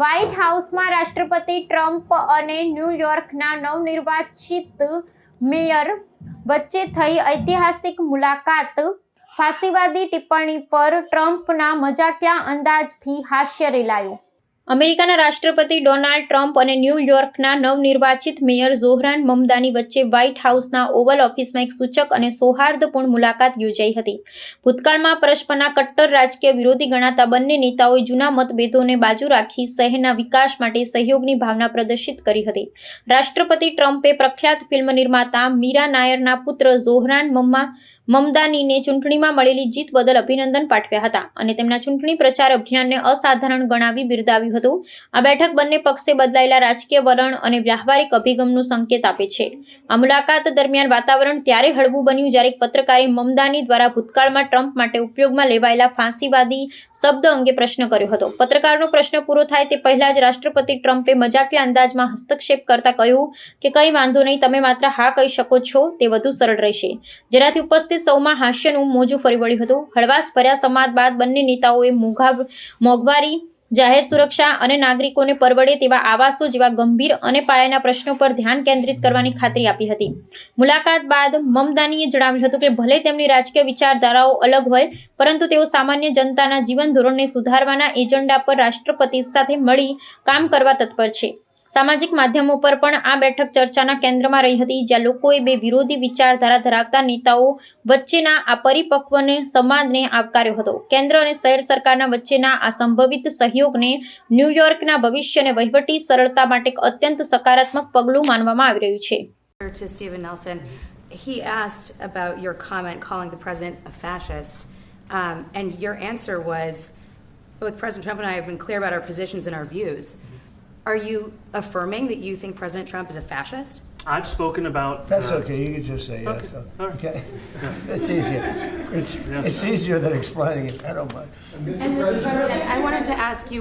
White હાઉસમાં રાષ્ટ્રપતિ Trump અને ન્યૂયોર્કના નવનિર્વાચિત મેયર વચ્ચે થઈ ઐતિહાસિક મુલાકાત. ફાંસીવાદી ટિપ્પણી પર ટ્રમ્પના મજાકિયા અંદાજથી હાસ્ય રેલાયું. અમેરિકાના રાષ્ટ્રપતિ ડોનાલ્ડ ટ્રમ્પ અને ન્યૂયોર્કના નવનિર્વાચિત મેયર ઝોહરાન મમદાની વચ્ચે વ્હાઇટ હાઉસના ઓવલ ઓફિસમાં એક સૂચક અને સૌહાર્દપૂર્ણ મુલાકાત યોજાઈ હતી. ભૂતકાળમાં પરસ્પરના કટ્ટર રાજકીય વિરોધી ગણાતા બંને નેતાઓએ જૂના મતભેદોને બાજુ રાખી શહેરના વિકાસ માટે સહયોગની ભાવના પ્રદર્શિત કરી હતી. રાષ્ટ્રપતિ ટ્રમ્પે પ્રખ્યાત ફિલ્મ નિર્માતા મીરા નાયરના પુત્ર ઝોહરાન મમ્મા મમદાનીને ચૂંટણીમાં મળેલી જીત બદલ અભિનંદન પાઠવ્યા હતા અને તેમના ચૂંટણી પ્રચાર અભિયાનને અસાધારણ ગણાવી બિરદાવ્યું હતું. આ બેઠક બંને પક્ષે બદલાયેલા રાજકીય વલણ અને વ્યવહારિક અભિગમનું સંકેત આપે છે. આ મુલાકાત દરમિયાન વાતાવરણ ત્યારે હળવું બન્યું જ્યારે એક પત્રકારે મમદાની દ્વારા ભૂતકાળમાં ટ્રમ્પ માટે ઉપયોગમાં લેવાયેલા ફાંસીવાદી શબ્દ અંગે પ્રશ્ન કર્યો હતો. પત્રકારનો પ્રશ્ન પૂરો થાય તે પહેલા જ રાષ્ટ્રપતિ ટ્રમ્પે મજાકીય અંદાજમાં હસ્તક્ષેપ કરતા કહ્યું કે કંઈ વાંધો નહીં, તમે માત્ર હા કહી શકો છો, તે વધુ સરળ રહેશે. જેનાથી ઉપસ્થિત સૌમાં હાસ્યનું મોજું ફરી વળ્યું હતું. હળવાશ ભર્યા સંવાદ બાદ બંને નેતાઓએ મોઘા મોંઘવારી, જાહેર સુરક્ષા અને નાગરિકોને પરવડે તેવા આવાસો જેવા ગંભીર અને પાયાના પ્રશ્નો પર ધ્યાન કેન્દ્રિત કરવાની ખાતરી આપી હતી. મુલાકાત બાદ મમદાનીએ જણાવ્યું હતું કે ભલે તેમની રાજકીય વિચારધારાઓ અલગ હોય, પરંતુ તેઓ સામાન્ય જનતાના જીવન ધોરણને સુધારવાના એજન્ડા પર રાષ્ટ્રપતિ સાથે મળી કામ કરવા તત્પર છે. સામાજિક માધ્યમો પર પણ આ બેઠક ચર્ચાના કેન્દ્રમાં રહી હતી જ્યાં લોકોએ બે વિરોધી વિચારધારા ધરાવતા નેતાઓ વચ્ચેના આ પરિપક્વને સંવાદને આવકાર્યો હતો કેન્દ્ર અને શહેર સરકારના વચ્ચેના આ સંભવિત સહયોગને ન્યૂયોર્કના ભવિષ્ય અને વહીવટી સરળતા માટે અત્યંત સકારાત્મક પગલું માનવામાં આવી રહ્યું છે. He asked about your comment calling the president a fascist, um, and your answer was both President Trump and I have been clear about our positions and our views. Are you affirming that you think President Trump is a fascist? I've spoken about. That's uh, okay, you can just say yes. Okay, all right. Okay? It's easier. It's, Yes. it's easier than explaining it, I don't mind. And Mr. President, I wanted to ask you